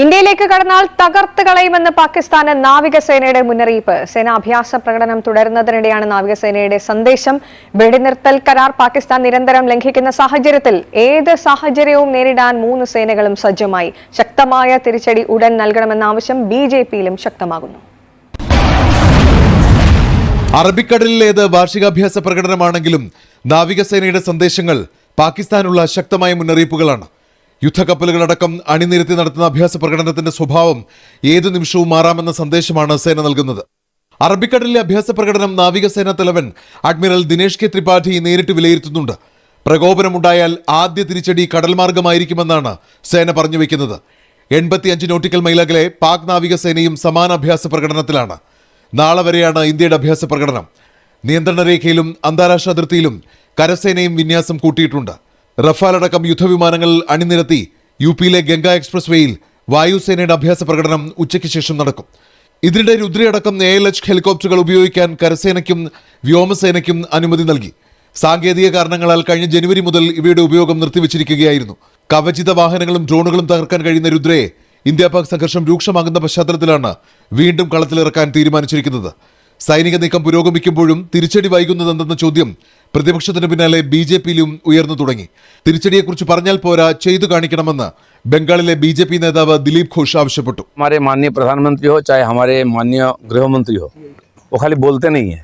ഇന്ത്യയിലേക്ക് കടന്നാൽ തകർത്ത് കളയുമെന്ന് പാകിസ്ഥാന് നാവികസേനയുടെ മുന്നറിയിപ്പ്. സേനാഭ്യാസ പ്രകടനം തുടരുന്നതിനിടെയാണ് നാവികസേനയുടെ സന്ദേശം വെടിനിർത്തൽ കരാർ പാകിസ്ഥാൻ നിരന്തരം ലംഘിക്കുന്ന സാഹചര്യത്തിൽ ഏത് സാഹചര്യവും നേരിടാൻ മൂന്ന് സേനകളും സജ്ജമായി. ശക്തമായ തിരിച്ചടി ഉടൻ നൽകണമെന്ന ആവശ്യം ബി ജെ പിയിലും ശക്തമാകുന്നു. അറബിക്കടലിലേത് വാർഷികാഭ്യാസ പ്രകടനമാണെങ്കിലും നാവികസേനയുടെ സന്ദേശങ്ങൾ പാകിസ്ഥാനുള്ള ശക്തമായ മുന്നറിയിപ്പുകളാണ്. യുദ്ധക്കപ്പലുകളടക്കം അണിനിരത്തി നടത്തുന്ന അഭ്യാസ പ്രകടനത്തിന്റെ സ്വഭാവം ഏതു നിമിഷവും മാറാമെന്ന സന്ദേശമാണ് സേന നൽകുന്നത്. അറബിക്കടലിലെ അഭ്യാസ പ്രകടനം നാവികസേനാ തലവൻ അഡ്മിറൽ ദിനേഷ് കെ ത്രിപാഠി നേരിട്ട് വിലയിരുത്തുന്നുണ്ട്. പ്രകോപനമുണ്ടായാൽ ആദ്യ തിരിച്ചടി കടൽമാർഗമായിരിക്കുമെന്നാണ് സേന പറഞ്ഞു വെക്കുന്നത്. എൺപത്തിയഞ്ച് നോട്ടിക്കൽ മൈലകലെ പാക് നാവികസേനയും സമാന അഭ്യാസ പ്രകടനത്തിലാണ്. നാളെ വരെയാണ് ഇന്ത്യയുടെ അഭ്യാസ പ്രകടനം. നിയന്ത്രണ രേഖയിലും അന്താരാഷ്ട്ര അതിർത്തിയിലും കരസേനയും വിന്യാസം കൂട്ടിയിട്ടുണ്ട്. റഫാൽ അടക്കം യുദ്ധവിമാനങ്ങൾ അണിനിരത്തി യു പിയിലെ ഗംഗ എക്സ്പ്രസ് വേയിൽ വായുസേനയുടെ അഭ്യാസ പ്രകടനം ഉച്ചയ്ക്ക് ശേഷം നടക്കും. ഇതിനിടെ രുദ്രയടക്കം എ എൽ എച്ച് ഹെലികോപ്റ്ററുകൾ ഉപയോഗിക്കാൻ കരസേനയ്ക്കും വ്യോമസേനയ്ക്കും അനുമതി നൽകി. സാങ്കേതിക കാരണങ്ങളാൽ കഴിഞ്ഞ ജനുവരി മുതൽ ഇവയുടെ ഉപയോഗം നിർത്തിവച്ചിരിക്കുകയായിരുന്നു. കവചിത വാഹനങ്ങളും ഡ്രോണുകളും തകർക്കാൻ കഴിയുന്ന രുദ്രയെ ഇന്ത്യ പാക് സംഘർഷം രൂക്ഷമാകുന്ന പശ്ചാത്തലത്തിലാണ് വീണ്ടും കളത്തിലിറക്കാൻ തീരുമാനിച്ചിരിക്കുന്നത്. സൈനിക നീക്കം പുരോഗമിക്കുമ്പോഴും തിരിച്ചടി വൈകുന്നതെന്ന ചോദ്യം പ്രതിപക്ഷത്തിന് പിന്നാലെ ബി ജെ പിയിലും ഉയർന്നു തുടങ്ങി തിരിച്ചടിയെക്കുറിച്ച് പറഞ്ഞാൽ പോരാ ചെയ്തു കാണിക്കണമെന്ന് ബംഗാളിലെ ബി ജെ പി നേതാവ് ദിലീപ് ഘോഷ് ആവശ്യപ്പെട്ടു हमारे माननीय प्रधानमंत्री हो चाहे हमारे माननीय गृह मंत्री हो वो खाली बोलते नहीं है